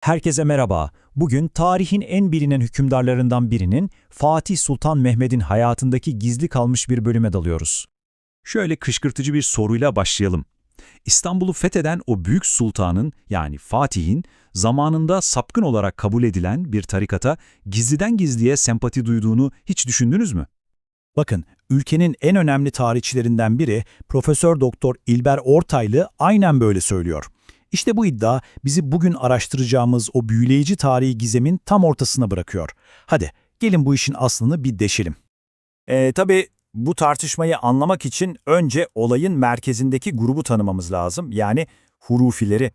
Herkese merhaba. Bugün tarihin en bilinen hükümdarlarından birinin Fatih Sultan Mehmet'in hayatındaki gizli kalmış bir bölüme dalıyoruz. Şöyle kışkırtıcı bir soruyla başlayalım. İstanbul'u fetheden o büyük sultanın yani Fatih'in zamanında sapkın olarak kabul edilen bir tarikata gizliden gizliye sempati duyduğunu hiç düşündünüz mü? Bakın, ülkenin en önemli tarihçilerinden biri Profesör Doktor İlber Ortaylı aynen böyle söylüyor. İşte bu iddia bizi bugün araştıracağımız o büyüleyici tarihi gizemin tam ortasına bırakıyor. Hadi gelin bu işin aslını bir deşelim. Ee, tabii bu tartışmayı anlamak için önce olayın merkezindeki grubu tanımamız lazım. Yani hurufileri.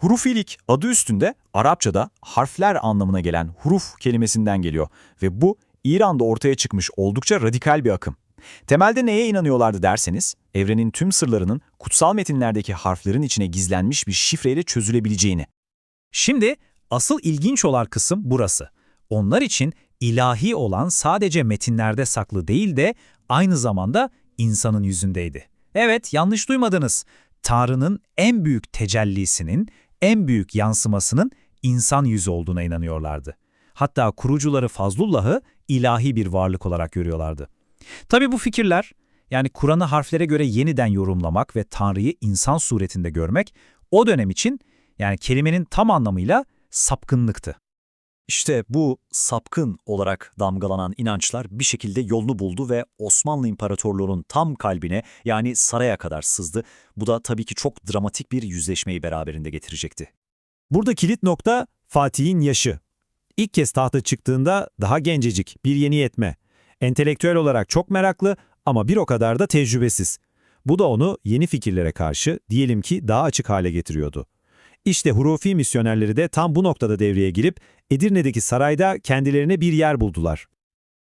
Hurufilik adı üstünde Arapçada harfler anlamına gelen huruf kelimesinden geliyor ve bu İran'da ortaya çıkmış oldukça radikal bir akım. Temelde neye inanıyorlardı derseniz, evrenin tüm sırlarının kutsal metinlerdeki harflerin içine gizlenmiş bir şifreyle çözülebileceğini. Şimdi asıl ilginç olan kısım burası. Onlar için ilahi olan sadece metinlerde saklı değil de aynı zamanda insanın yüzündeydi. Evet, yanlış duymadınız. Tanrı'nın en büyük tecellisinin, en büyük yansımasının insan yüzü olduğuna inanıyorlardı. Hatta kurucuları Fazlullah'ı ilahi bir varlık olarak görüyorlardı. Tabii bu fikirler, yani Kur'an'ı harflere göre yeniden yorumlamak ve Tanrı'yı insan suretinde görmek, o dönem için yani kelimenin tam anlamıyla sapkınlıktı. İşte bu sapkın olarak damgalanan inançlar bir şekilde yolunu buldu ve Osmanlı İmparatorluğu'nun tam kalbine yani saraya kadar sızdı. Bu da tabii ki çok dramatik bir yüzleşmeyi beraberinde getirecekti. Burada kilit nokta Fatih'in yaşı. İlk kez tahta çıktığında daha gencecik, bir yeni yetme. Entelektüel olarak çok meraklı ama bir o kadar da tecrübesiz. Bu da onu yeni fikirlere karşı diyelim ki daha açık hale getiriyordu. İşte Hurufi misyonerleri de tam bu noktada devreye girip Edirne'deki sarayda kendilerine bir yer buldular.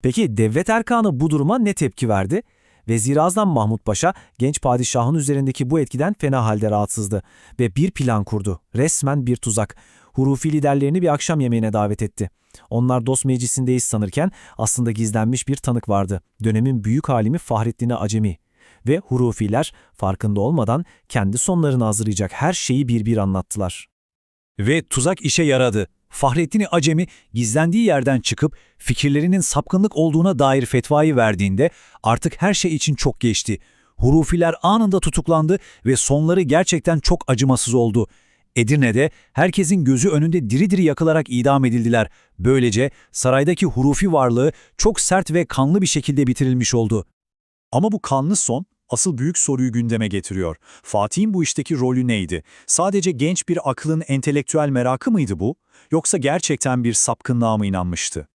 Peki devlet erkanı bu duruma ne tepki verdi? Vezir Azam Mahmut Paşa genç padişahın üzerindeki bu etkiden fena halde rahatsızdı ve bir plan kurdu. Resmen bir tuzak. Hurufi liderlerini bir akşam yemeğine davet etti. Onlar dost meclisindeyiz sanırken aslında gizlenmiş bir tanık vardı. Dönemin büyük alimi Fahrettin Acemi. Ve Hurufiler farkında olmadan kendi sonlarını hazırlayacak her şeyi bir bir anlattılar. Ve tuzak işe yaradı. Fahrettin Acemi gizlendiği yerden çıkıp fikirlerinin sapkınlık olduğuna dair fetvayı verdiğinde artık her şey için çok geçti. Hurufiler anında tutuklandı ve sonları gerçekten çok acımasız oldu. Edirne'de herkesin gözü önünde diri diri yakılarak idam edildiler. Böylece saraydaki hurufi varlığı çok sert ve kanlı bir şekilde bitirilmiş oldu. Ama bu kanlı son asıl büyük soruyu gündeme getiriyor. Fatih'in bu işteki rolü neydi? Sadece genç bir aklın entelektüel merakı mıydı bu? Yoksa gerçekten bir sapkınlığa mı inanmıştı?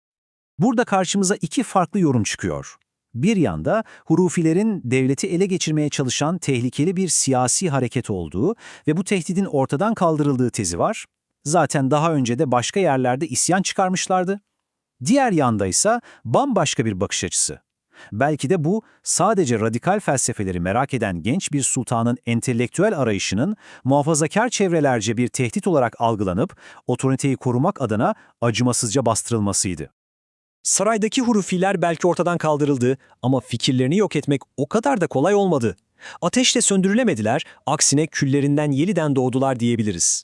Burada karşımıza iki farklı yorum çıkıyor. Bir yanda hurufilerin devleti ele geçirmeye çalışan tehlikeli bir siyasi hareket olduğu ve bu tehdidin ortadan kaldırıldığı tezi var. Zaten daha önce de başka yerlerde isyan çıkarmışlardı. Diğer yanda ise bambaşka bir bakış açısı. Belki de bu sadece radikal felsefeleri merak eden genç bir sultanın entelektüel arayışının muhafazakar çevrelerce bir tehdit olarak algılanıp otoriteyi korumak adına acımasızca bastırılmasıydı. Saraydaki hurufiler belki ortadan kaldırıldı ama fikirlerini yok etmek o kadar da kolay olmadı. Ateşle söndürülemediler, aksine küllerinden yeniden doğdular diyebiliriz.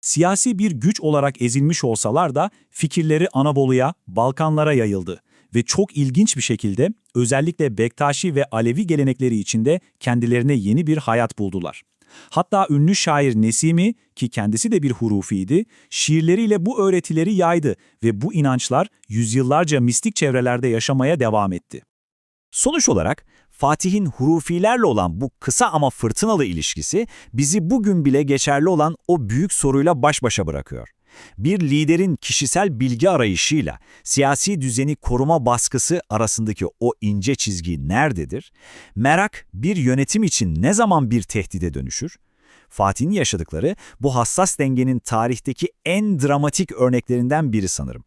Siyasi bir güç olarak ezilmiş olsalar da fikirleri Anadolu'ya, Balkanlara yayıldı ve çok ilginç bir şekilde özellikle Bektaşi ve Alevi gelenekleri içinde kendilerine yeni bir hayat buldular. Hatta ünlü şair Nesimi ki kendisi de bir hurufiydi, şiirleriyle bu öğretileri yaydı ve bu inançlar yüzyıllarca mistik çevrelerde yaşamaya devam etti. Sonuç olarak Fatih'in hurufilerle olan bu kısa ama fırtınalı ilişkisi bizi bugün bile geçerli olan o büyük soruyla baş başa bırakıyor. Bir liderin kişisel bilgi arayışıyla siyasi düzeni koruma baskısı arasındaki o ince çizgi nerededir? Merak bir yönetim için ne zaman bir tehdide dönüşür? Fatih'in yaşadıkları bu hassas dengenin tarihteki en dramatik örneklerinden biri sanırım.